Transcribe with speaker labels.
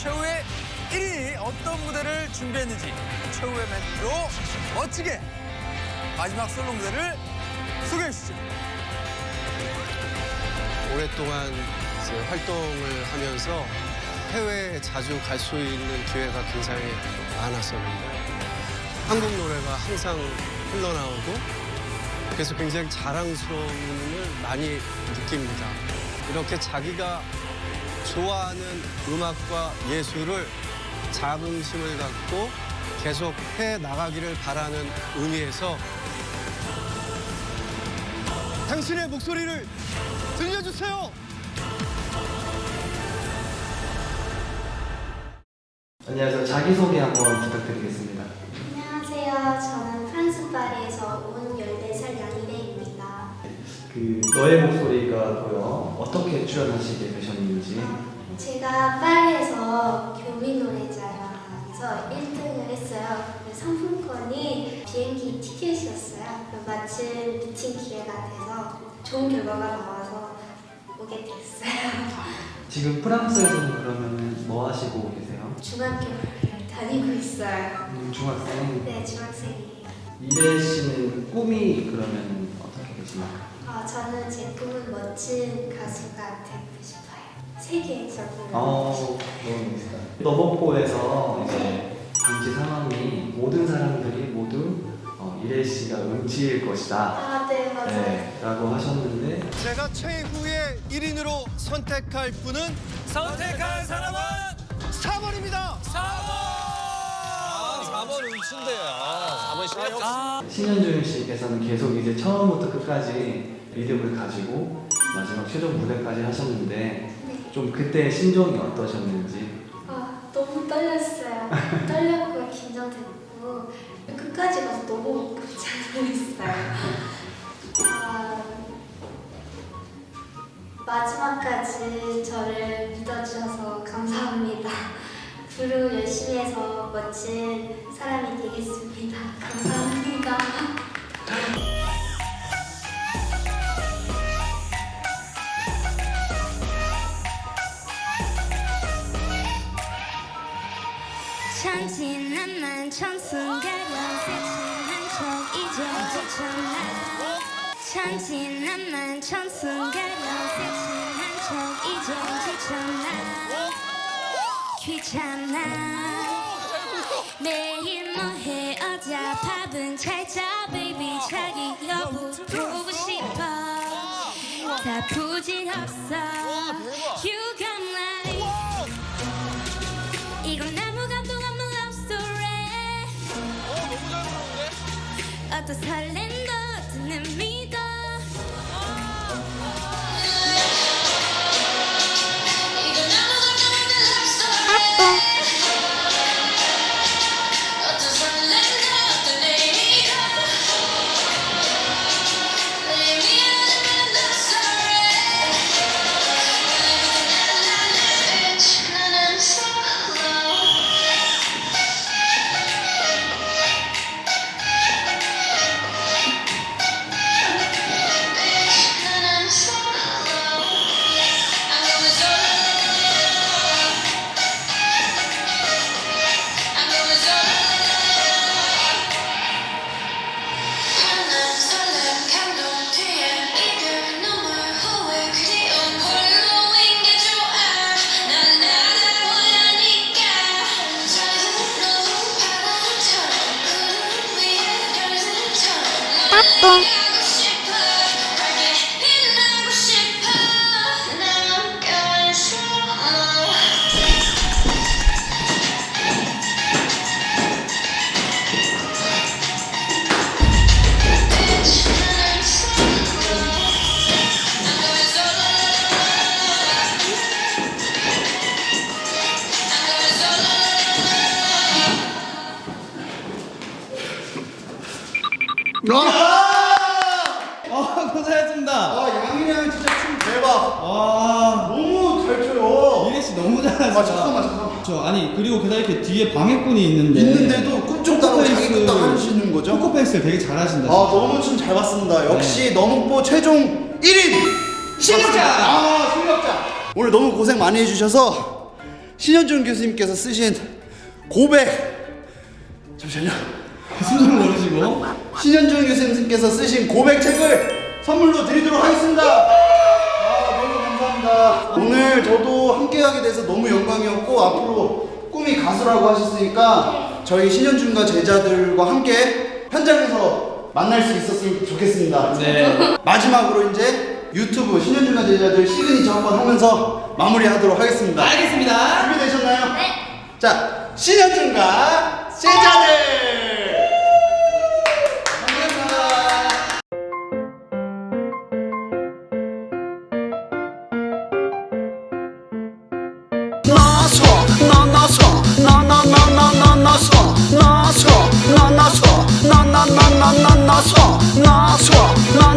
Speaker 1: 최후의 1인이 어떤 무대를 준비했는지 최후의 멘트로 멋지게 마지막 솔로 무대를 소개해 주시죠.
Speaker 2: 오랫동안 이제 활동을 하면서 해외에 자주 갈 수 있는 기회가 굉장히 많았었는데 한국 노래가 항상 흘러나오고 그래서 굉장히 자랑스러움을 많이 느낍니다. 이렇게 자기가 좋아하는 음악과 예술을 자긍심을 갖고 계속 해 나가기를 바라는 의미에서 당신의 목소리를 들려주세요.
Speaker 3: 안녕하세요. 자기소개 한번 부탁드리겠습니다.
Speaker 4: 안녕하세요. 저는 프랑스 파리에서 온 14살 양이래입니다.
Speaker 3: 그 너의 목소리가 보여 어떻게 출연하시게 되셨는지
Speaker 4: 제가 파리에서 교민 노래자랑에서 1등을 했어요. 그 상품권이 비행기 티켓이었어요. 그 마침 미팅 기회가 돼서 좋은 결과가 나와서 오게 됐어요.
Speaker 3: 지금 프랑스에서는 그러면 뭐 하시고 계세요?
Speaker 4: 중학교를 다니고 있어요.
Speaker 3: 음, 중학생.
Speaker 4: 네, 중학생이에요.
Speaker 3: 이래 씨는 꿈이 그러면 어떻게 되시나요?
Speaker 4: 어, 저는 제 꿈은 멋진 가수가 되고 싶어요. 세계에서 부르는
Speaker 3: 어, 너무 멋있다. 너버포에서 이제 당시 상황이 모든 사람들이 모두 어, 이래 씨가 음치일 것이다.
Speaker 4: 아, 네, 맞아요.
Speaker 3: 네, 라고 하셨는데
Speaker 2: 제가 최후의 1인으로 선택할 분은
Speaker 1: 선택한 사람은
Speaker 2: 4번입니다.
Speaker 1: 4번! 4번 음치인데. 아, 4번 실력.
Speaker 3: 신현준 씨께서는 계속 이제 처음부터 끝까지 리듬을 가지고 마지막 최종 무대까지 하셨는데
Speaker 4: 네.
Speaker 3: 좀 그때 심정이 어떠셨는지
Speaker 4: 아, 너무 떨렸어요. 떨렸고 긴장됐고 끝까지 가서 너무 깜짝 놀랐어요. 아, 마지막까지 저를 믿어주셔서 감사합니다. 앞으로 열심히 해서 멋진 사람이 되겠습니다. 감사합니다.
Speaker 5: 순가련 섹시한 척 이제 지쳤나 천진난만 청순가련 섹시한 척 이제 지쳤나 귀찮나 매일 뭐해 어자 밥은 잘자 베이비 자기 여보 보고 싶어 다 부질없어 You come like 어떤 설렘 별들처 solo
Speaker 6: 아.
Speaker 7: 아 양이랑 진짜 춤 대박.
Speaker 6: 와
Speaker 7: 너무 잘 춰요.
Speaker 6: 이래 씨 너무 잘하시다.
Speaker 7: 아 잠깐만 잠깐만.
Speaker 6: 저 아니 그리고 그다음에 이렇게 뒤에 방해꾼이 있는데
Speaker 7: 있는데도 꿈좀 따라고 자기
Speaker 6: 포커페이스-
Speaker 7: 꿈 하시는 거죠?
Speaker 6: 포커페이스를 되게 잘하신다.
Speaker 7: 아 너무 춤 잘 봤습니다. 역시 너묵보 최종 1인
Speaker 6: 실력자!
Speaker 7: 아 실력자. 오늘 너무 고생 많이 해주셔서 신현준 교수님께서 쓰신 고백 잠시만요.
Speaker 6: 숨좀 모르시고.
Speaker 7: 신현준 교수님께서 쓰신 고백 책을 선물로 드리도록 하겠습니다. 아, 너무 감사합니다. 오늘 저도 함께하게 돼서 너무 영광이었고 앞으로 꿈이 가수라고 하셨으니까 저희 신현준과 제자들과 함께 현장에서 만날 수 있었으면 좋겠습니다.
Speaker 6: 네.
Speaker 7: 마지막으로 이제 유튜브 신현준과 제자들 시그니처 한번 하면서 마무리하도록 하겠습니다.
Speaker 6: 알겠습니다.
Speaker 7: 준비되셨나요? 네. 자, 신현준과 제자들. 나서 나나서 나나나나나나서 나서 나나서 나나나나나나서 나서 나나